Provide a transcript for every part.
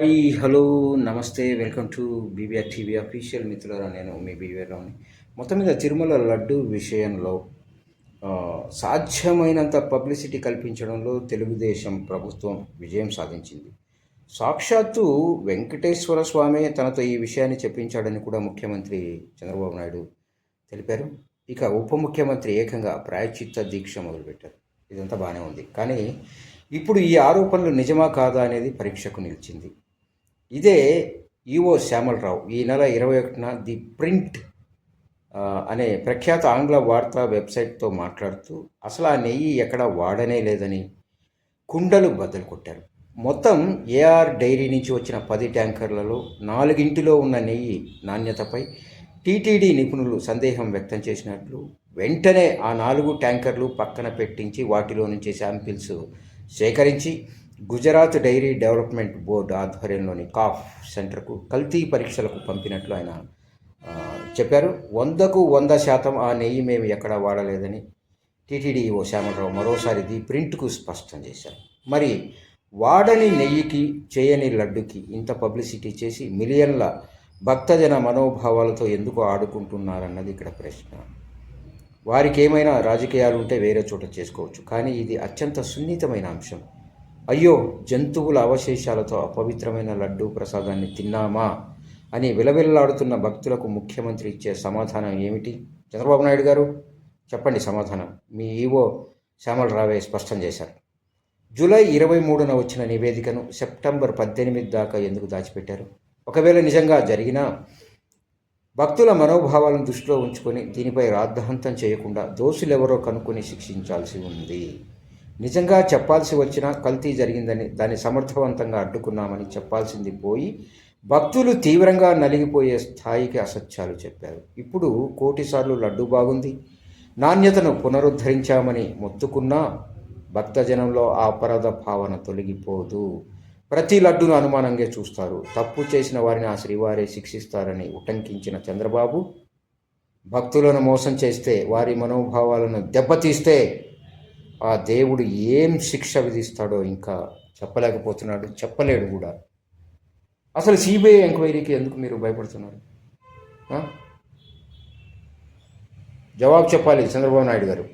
Hi hello నమస్తే welcome to BBR TV official మిత్రులరా నేను మీ బీబీఆర్లోని మొత్తం మీద తిరుమల లడ్డు విషయంలో సాధ్యమైనంత పబ్లిసిటీ కల్పించడంలో తెలుగుదేశం ప్రభుత్వం విజయం సాధించింది. సాక్షాత్తు వెంకటేశ్వర స్వామి తనతో ఈ విషయాన్ని చెప్పించాడని కూడా ముఖ్యమంత్రి చంద్రబాబు నాయుడు తెలిపారు. ఇక ఉప ముఖ్యమంత్రి ఏకంగా ప్రాయచిత్త దీక్ష మొదలుపెట్టారు. ఇదంతా బాగానే ఉంది. కానీ ఇప్పుడు ఈ ఆరోపణలు నిజమా కాదా అనేది పరీక్షకు నిలిచింది. ఇదే ఈఓ శ్యామలరావు ఈ నెల ఇరవై ఒకటిన ది ప్రింట్ అనే ప్రఖ్యాత ఆంగ్ల వార్తా వెబ్సైట్తో మాట్లాడుతూ అసలు ఆ నెయ్యి ఎక్కడ వాడనే లేదని కుండలు బద్దలు కొట్టారు. మొత్తం ఏఆర్ డైరీ నుంచి వచ్చిన పది ట్యాంకర్లలో నాలుగింటిలో ఉన్న నెయ్యి నాణ్యతపై టీటీడీ నిపుణులు సందేహం వ్యక్తం చేసినట్లు వెంటనే ఆ నాలుగు ట్యాంకర్లు పక్కన పెట్టించి వాటిలో నుంచి శాంపిల్స్ సేకరించి గుజరాత్ డైరీ డెవలప్మెంట్ బోర్డు ఆధ్వర్యంలోని కాఫ్ సెంటర్కు కల్తీ పరీక్షలకు పంపినట్లు ఆయన చెప్పారు. వందకు వంద శాతం ఆ నెయ్యి మేము ఎక్కడా వాడలేదని టీటీడీ ఓ శ్యామలరావు మరోసారి ది ప్రింట్కు స్పష్టం చేశారు. మరి వాడని నెయ్యికి చేయని లడ్డుకి ఇంత పబ్లిసిటీ చేసి మిలియన్ల భక్తజన మనోభావాలతో ఎందుకు ఆడుకుంటున్నారన్నది ఇక్కడ ప్రశ్న. వారికి ఏమైనా రాజకీయాలు ఉంటే వేరే చోట చేసుకోవచ్చు కానీ ఇది అత్యంత సున్నితమైన అంశం. అయ్యో జంతువుల అవశేషాలతో అపవిత్రమైన లడ్డూ ప్రసాదాన్ని తిన్నామా? అని విలవిల్లాడుతున్న భక్తులకు ముఖ్యమంత్రి ఇచ్చే సమాధానం ఏమిటి? చంద్రబాబు నాయుడు గారు చెప్పండి సమాధానం. మీ ఈవో శ్యామల రావే స్పష్టం చేశారు. జూలై ఇరవై మూడున వచ్చిన నివేదికను సెప్టెంబర్ పద్దెనిమిది దాకా ఎందుకు దాచిపెట్టారు? ఒకవేళ నిజంగా జరిగినా భక్తుల మనోభావాలను దృష్టిలో ఉంచుకొని దీనిపై రాద్ధాంతం చేయకుండా దోషులెవరో కనుక్కొని శిక్షించాల్సి ఉంది. నిజంగా చెప్పాల్సి వచ్చినా కల్తీ జరిగిందని దాన్ని సమర్థవంతంగా అడ్డుకున్నామని చెప్పాల్సింది పోయి భక్తులు తీవ్రంగా నలిగిపోయే స్థాయికి అసత్యాలు చెప్పారు. ఇప్పుడు కోటిసార్లు లడ్డు బాగుంది. నాణ్యతను పునరుద్ధరించామని మొత్తుకున్నా భక్తజనంలో ఆ అపరాధ భావన తొలగిపోదు. ప్రతి లడ్డును అనుమానంగా చూస్తారు. తప్పు చేసిన వారిని ఆ శ్రీవారే శిక్షిస్తారని ఉటంకించిన చంద్రబాబు భక్తులను మోసం చేస్తే వారి మనోభావాలను దెబ్బతీస్తే ఆ దేవుడు ఏం శిక్ష విధిస్తాడో ఇంకా చెప్పలేకపోతున్నాడు చెప్పలేడు కూడా. అసలు సిబిఐ ఎంక్వైరీకి ఎందుకు మీరు భయపడుతున్నారు? జవాబు చెప్పాలి చంద్రబాబు నాయుడు గారు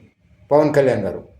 పవన్ కళ్యాణ్ గారు.